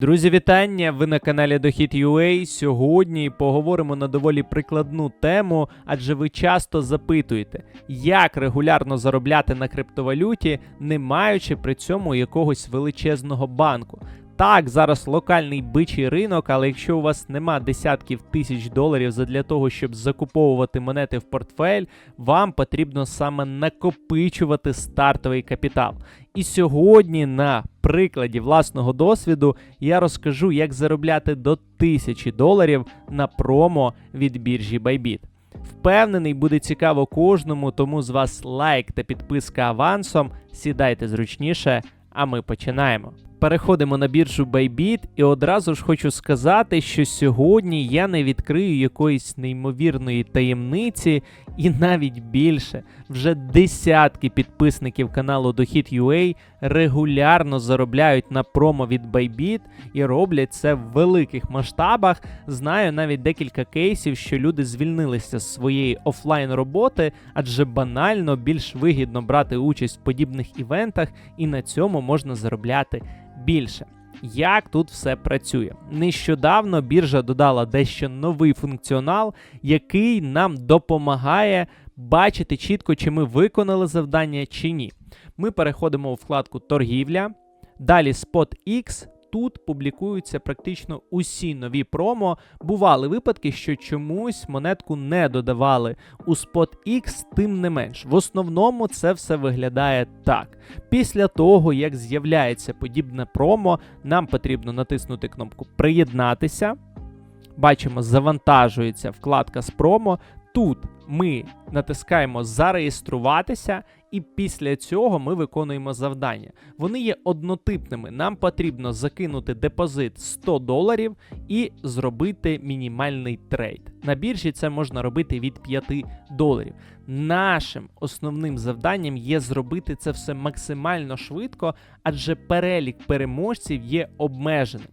Друзі, вітання! Ви на каналі Дохід UA. Сьогодні поговоримо на доволі прикладну тему, адже ви часто запитуєте, як регулярно заробляти на криптовалюті, не маючи при цьому якогось величезного банку. Так, зараз локальний бичий ринок, але якщо у вас нема десятків тисяч доларів задля того, щоб закуповувати монети в портфель, вам потрібно саме накопичувати стартовий капітал. І сьогодні на прикладі власного досвіду я розкажу, як заробляти до 1000 доларів на промо від біржі Bybit. Впевнений, буде цікаво кожному, тому з вас лайк та підписка авансом. Сідайте зручніше, а ми починаємо. Переходимо на біржу Bybit і одразу ж хочу сказати, що сьогодні я не відкрию якоїсь неймовірної таємниці, і навіть більше вже десятки підписників каналу Дохід.ua регулярно заробляють на промо від Bybit і роблять це в великих масштабах. Знаю навіть декілька кейсів, що люди звільнилися з своєї офлайн роботи, адже банально більш вигідно брати участь в подібних івентах, і на цьому можна заробляти більше. Як тут все працює? Нещодавно біржа додала дещо новий функціонал, який нам допомагає бачити чітко, чи ми виконали завдання чи ні. Ми переходимо у вкладку торгівля, далі SpotX. Тут публікуються практично усі нові промо. Бували випадки, що чомусь монетку не додавали у SpotX, тим не менш. В основному це все виглядає так. Після того, як з'являється подібне промо, нам потрібно натиснути кнопку Приєднатися. Бачимо, завантажується вкладка з промо. Тут ми натискаємо зареєструватися, і після цього ми виконуємо завдання. Вони є однотипними. Нам потрібно закинути депозит 100 доларів і зробити мінімальний трейд. На біржі це можна робити від 5 доларів. Нашим основним завданням є зробити це все максимально швидко, адже перелік переможців є обмеженим.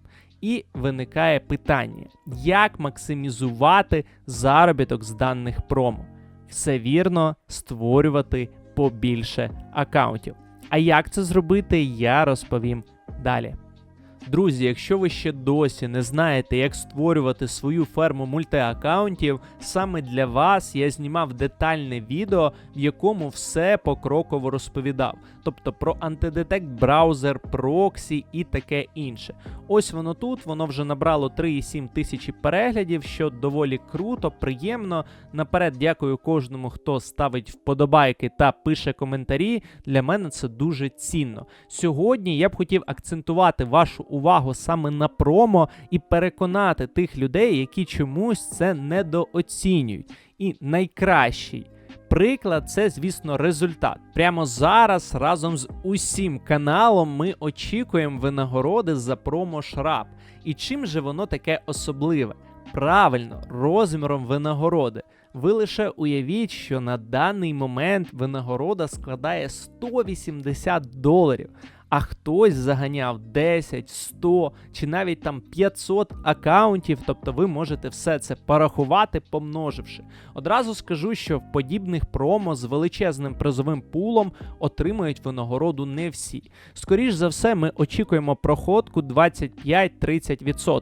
І виникає питання, як максимізувати заробіток з даних промо. Все вірно, створювати побільше аккаунтів. А як це зробити, я розповім далі. Друзі, якщо ви ще досі не знаєте, як створювати свою ферму мультиаккаунтів, саме для вас я знімав детальне відео, в якому все покроково розповідав. Тобто про антидетект браузер, проксі і таке інше. Ось воно тут, воно вже набрало 3,7 тисячі переглядів, що доволі круто, приємно. Наперед дякую кожному, хто ставить вподобайки та пише коментарі. Для мене це дуже цінно. Сьогодні я б хотів акцентувати вашу увагу саме на промо і переконати тих людей, які чомусь це недооцінюють. І найкращий. Приклад, це, звісно, результат. Прямо зараз разом з усім каналом ми очікуємо винагороди за промо Шраб. І чим же воно таке особливе? Правильно, розміром винагороди. Ви лише уявіть, що на даний момент винагорода складає 180 доларів а хтось заганяв 10, 100 чи навіть там 500 акаунтів, тобто ви можете все це порахувати, помноживши. Одразу скажу, що в подібних промо з величезним призовим пулом отримують винагороду не всі. Скоріш за все, ми очікуємо проходку 25-30%.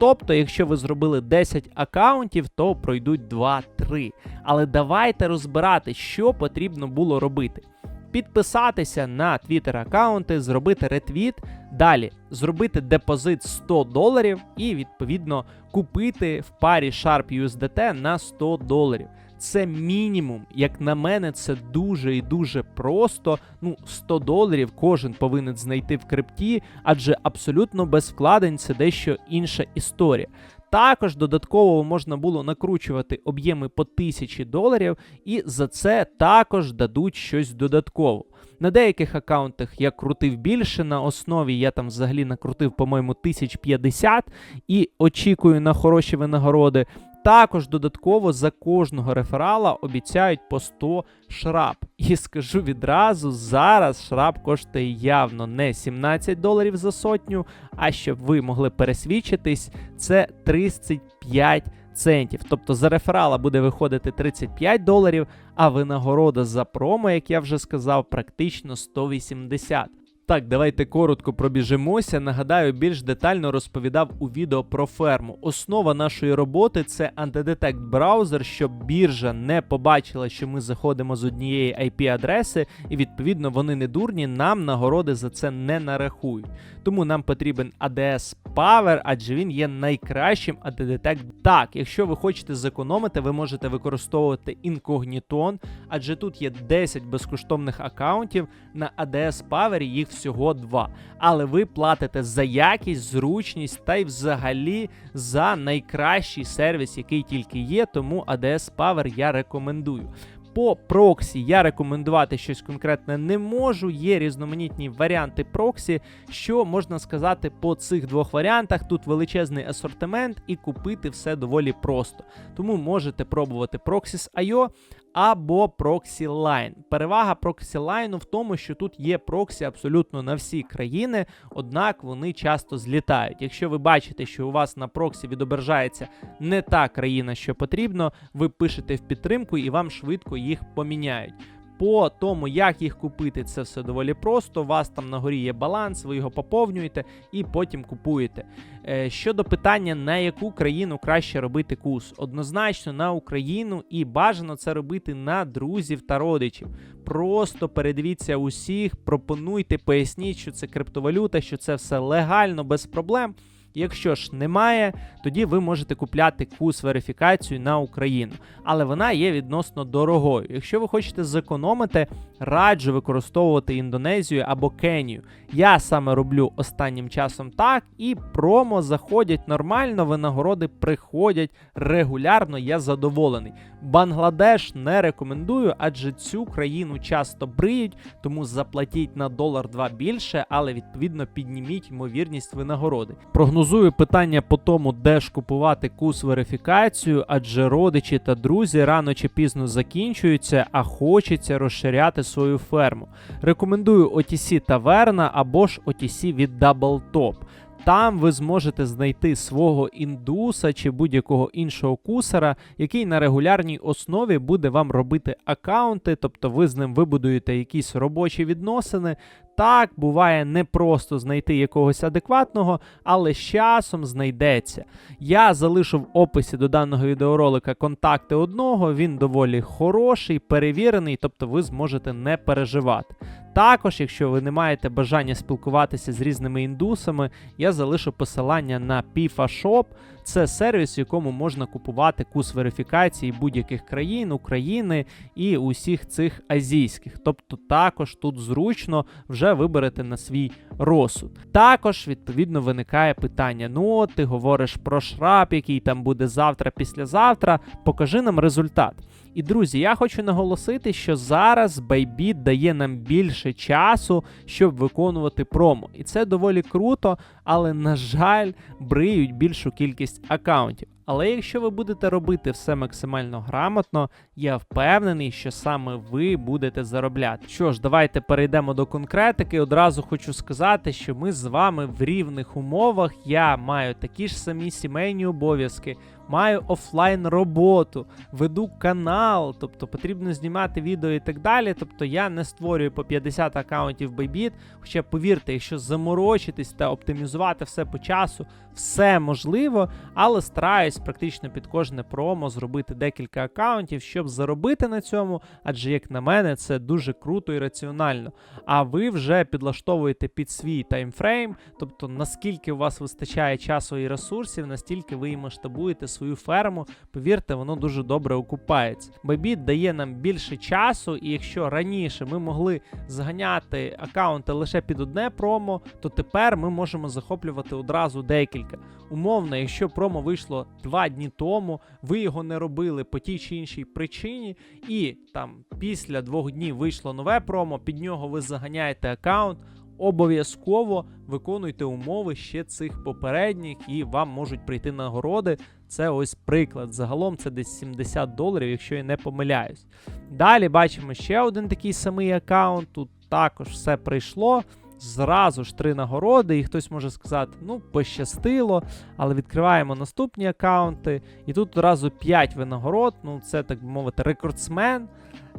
Тобто, якщо ви зробили 10 акаунтів, то пройдуть 2-3. Але давайте розбирати, що потрібно було робити підписатися на твіттер аккаунти, зробити ретвіт, далі зробити депозит 100 доларів і відповідно купити в парі Sharp USDT на 100 доларів. Це мінімум, як на мене, це дуже і дуже просто. Ну, 100 доларів кожен повинен знайти в крипті, адже абсолютно без вкладень це дещо інша історія. Також додатково можна було накручувати об'єми по 1000 доларів, і за це також дадуть щось додатково. На деяких аккаунтах я крутив більше, на основі я там взагалі накрутив, по-моєму, 1050 і очікую на хороші винагороди. Також додатково за кожного реферала обіцяють по 100 шраб. І скажу відразу, зараз шраб коштує явно не 17 доларів за сотню, а щоб ви могли пересвідчитись, це 35 центів. Тобто за реферала буде виходити 35 доларів, а винагорода за промо, як я вже сказав, практично 180. Так, давайте коротко пробіжимося. Нагадаю, більш детально розповідав у відео про ферму. Основа нашої роботи це антидетект браузер, щоб біржа не побачила, що ми заходимо з однієї IP-адреси, і відповідно вони не дурні, нам нагороди за це не нарахують. Тому нам потрібен ADS Power, адже він є найкращим антидетект. Так, якщо ви хочете зекономити, ви можете використовувати інкогнітон, адже тут є 10 безкоштовних аккаунтів. На ADS Power їх всього 2. Але ви платите за якість, зручність та й взагалі за найкращий сервіс, який тільки є. Тому ADS Power я рекомендую. По проксі я рекомендувати щось конкретне не можу. Є різноманітні варіанти проксі. Що можна сказати по цих двох варіантах? Тут величезний асортимент і купити все доволі просто. Тому можете пробувати Proxys.io або Proxy Line. Перевага Proxy Line в тому, що тут є проксі абсолютно на всі країни, однак вони часто злітають. Якщо ви бачите, що у вас на проксі відображається не та країна, що потрібно, ви пишете в підтримку і вам швидко їх поміняють. По тому, як їх купити, це все доволі просто. У вас там на горі є баланс, ви його поповнюєте і потім купуєте. Е, щодо питання, на яку країну краще робити курс, однозначно на Україну і бажано це робити на друзів та родичів. Просто передивіться усіх, пропонуйте, поясніть, що це криптовалюта, що це все легально, без проблем. Якщо ж немає, тоді ви можете купляти кус верифікацію на Україну, але вона є відносно дорогою. Якщо ви хочете зекономити, раджу використовувати Індонезію або Кенію. Я саме роблю останнім часом так, і промо заходять нормально, винагороди приходять регулярно. Я задоволений. Бангладеш не рекомендую, адже цю країну часто бриють, тому заплатіть на долар 2 більше, але відповідно підніміть ймовірність винагороди. Прогнозую питання по тому, де ж купувати кус верифікацію, адже родичі та друзі рано чи пізно закінчуються, а хочеться розширяти свою ферму. Рекомендую OTC Таверна або ж OTC від Double Top. Там ви зможете знайти свого індуса чи будь-якого іншого кусера, який на регулярній основі буде вам робити аккаунти, тобто ви з ним вибудуєте якісь робочі відносини. Так, буває непросто знайти якогось адекватного, але з часом знайдеться. Я залишу в описі до даного відеоролика контакти одного, він доволі хороший, перевірений, тобто ви зможете не переживати. Також, якщо ви не маєте бажання спілкуватися з різними індусами, я залишу посилання на PIFA Shop. Це сервіс, в якому можна купувати курс верифікації будь-яких країн, України і усіх цих азійських. Тобто також тут зручно вже виберете на свій розсуд. Також, відповідно, виникає питання: ну, ти говориш про шрап, який там буде завтра, післязавтра. Покажи нам результат. І друзі, я хочу наголосити, що зараз Bybit дає нам більше часу, щоб виконувати промо. І це доволі круто, але, на жаль, бриють більшу кількість аккаунтів. Але якщо ви будете робити все максимально грамотно, я впевнений, що саме ви будете заробляти. Що ж, давайте перейдемо до конкретики. Одразу хочу сказати, що ми з вами в рівних умовах. Я маю такі ж самі сімейні обов'язки, маю офлайн роботу, веду канал, тобто потрібно знімати відео і так далі. Тобто я не створюю по 50 аккаунтів Bybit, Хоча повірте, якщо заморочитись та оптимізувати все по часу, все можливо, але стараюсь практично під кожне промо зробити декілька аккаунтів, щоб заробити на цьому, адже, як на мене, це дуже круто і раціонально. А ви вже підлаштовуєте під свій таймфрейм, тобто наскільки у вас вистачає часу і ресурсів, настільки ви і масштабуєте свою ферму. Повірте, воно дуже добре окупається. Bybit дає нам більше часу, і якщо раніше ми могли зганяти аккаунти лише під одне промо, то тепер ми можемо захоплювати одразу декілька. Умовно, якщо промо вийшло два дні тому, ви його не робили по тій чи іншій причині, і там після двох днів вийшло нове промо, під нього ви заганяєте аккаунт. Обов'язково виконуйте умови ще цих попередніх, і вам можуть прийти нагороди. Це ось приклад. Загалом це десь 70 доларів, якщо я не помиляюсь. Далі бачимо ще один такий самий аккаунт. Тут також все прийшло. Зразу ж три нагороди, і хтось може сказати, ну, пощастило, але відкриваємо наступні аккаунти. І тут одразу 5 винагород. Ну, це, так би мовити, рекордсмен.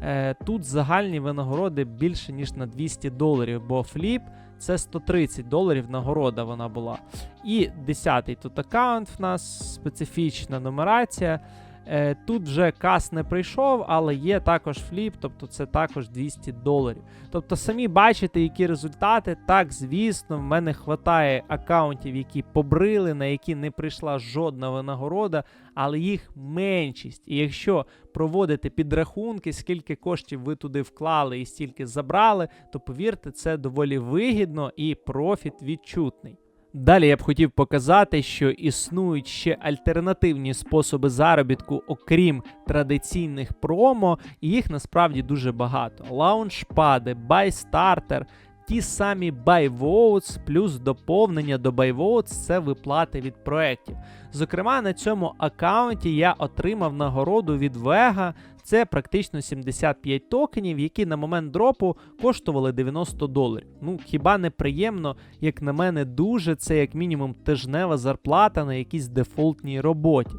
Е, Тут загальні винагороди більше, ніж на 200 доларів, бо фліп це 130 доларів нагорода вона була. І 10-й тут аккаунт в нас специфічна нумерація. Е, Тут вже кас не прийшов, але є також фліп, тобто це також 200 доларів. Тобто, самі бачите, які результати. Так, звісно, в мене вистачає аккаунтів, які побрили, на які не прийшла жодна винагорода, але їх меншість. І якщо проводити підрахунки, скільки коштів ви туди вклали і стільки забрали, то повірте, це доволі вигідно і профіт відчутний. Далі я б хотів показати, що існують ще альтернативні способи заробітку, окрім традиційних промо, і їх насправді дуже багато. Лаунчпади, байстартер, ті самі BuyVotes, плюс доповнення до BuyVotes – це виплати від проєктів. Зокрема, на цьому аккаунті я отримав нагороду від Vega. Це практично 75 токенів, які на момент дропу коштували 90 доларів. Ну хіба не приємно, як на мене, дуже це як мінімум тижнева зарплата на якійсь дефолтній роботі.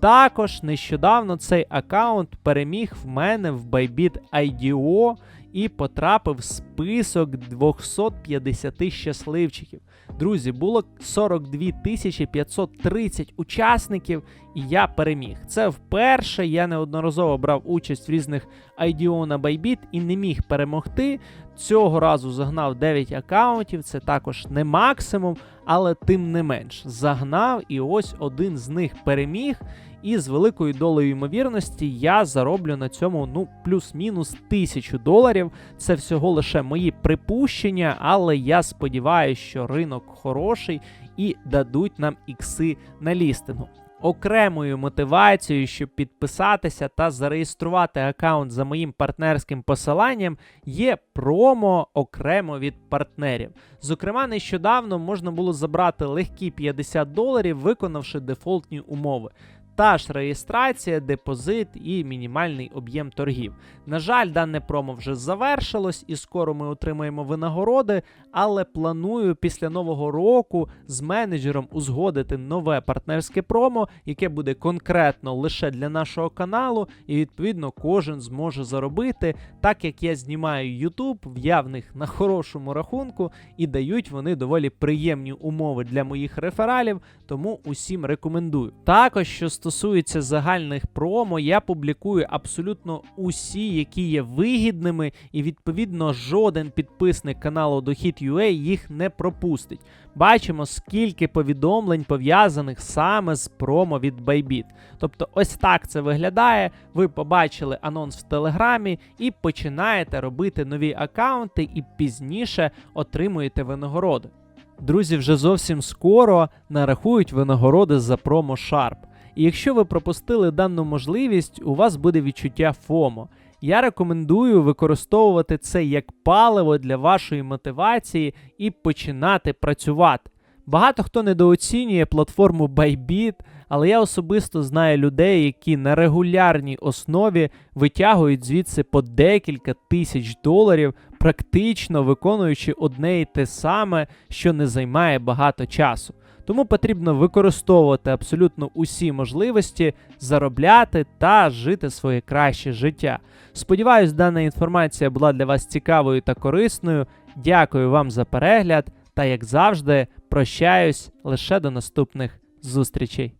Також нещодавно цей аккаунт переміг в мене в Bybit IDO і потрапив в список 250 щасливчиків. Друзі, було 42 530 учасників, і я переміг. Це вперше. Я неодноразово брав участь в різних IDO на Bybit і не міг перемогти. Цього разу загнав 9 аккаунтів, це також не максимум, але тим не менш загнав, і ось один з них переміг. І з великою долею ймовірності я зароблю на цьому ну плюс-мінус тисячу доларів. Це всього лише мої припущення, але я сподіваюся, що ринок хороший і дадуть нам ікси на лістингу. Окремою мотивацією, щоб підписатися та зареєструвати аккаунт за моїм партнерським посиланням, є промо окремо від партнерів. Зокрема, нещодавно можна було забрати легкі 50 доларів, виконавши дефолтні умови. Та ж реєстрація, депозит і мінімальний об'єм торгів. На жаль, дане промо вже завершилось, і скоро ми отримаємо винагороди, але планую після нового року з менеджером узгодити нове партнерське промо, яке буде конкретно лише для нашого каналу, і відповідно кожен зможе заробити, так як я знімаю YouTube, в явних на хорошому рахунку, і дають вони доволі приємні умови для моїх рефералів, тому усім рекомендую. Також що стосується загальних промо, я публікую абсолютно усі, які є вигідними, і відповідно жоден підписник каналу Дохід.ua їх не пропустить. Бачимо, скільки повідомлень пов'язаних саме з промо від Bybit. Тобто, ось так це виглядає. Ви побачили анонс в Телеграмі і починаєте робити нові аккаунти, і пізніше отримуєте винагороди. Друзі, вже зовсім скоро нарахують винагороди за промо Sharp. І якщо ви пропустили дану можливість, у вас буде відчуття ФОМО. Я рекомендую використовувати це як паливо для вашої мотивації і починати працювати. Багато хто недооцінює платформу Bybit, але я особисто знаю людей, які на регулярній основі витягують звідси по декілька тисяч доларів, практично виконуючи одне і те саме, що не займає багато часу. Тому потрібно використовувати абсолютно усі можливості, заробляти та жити своє краще життя. Сподіваюсь, дана інформація була для вас цікавою та корисною. Дякую вам за перегляд та, як завжди, прощаюсь лише до наступних зустрічей.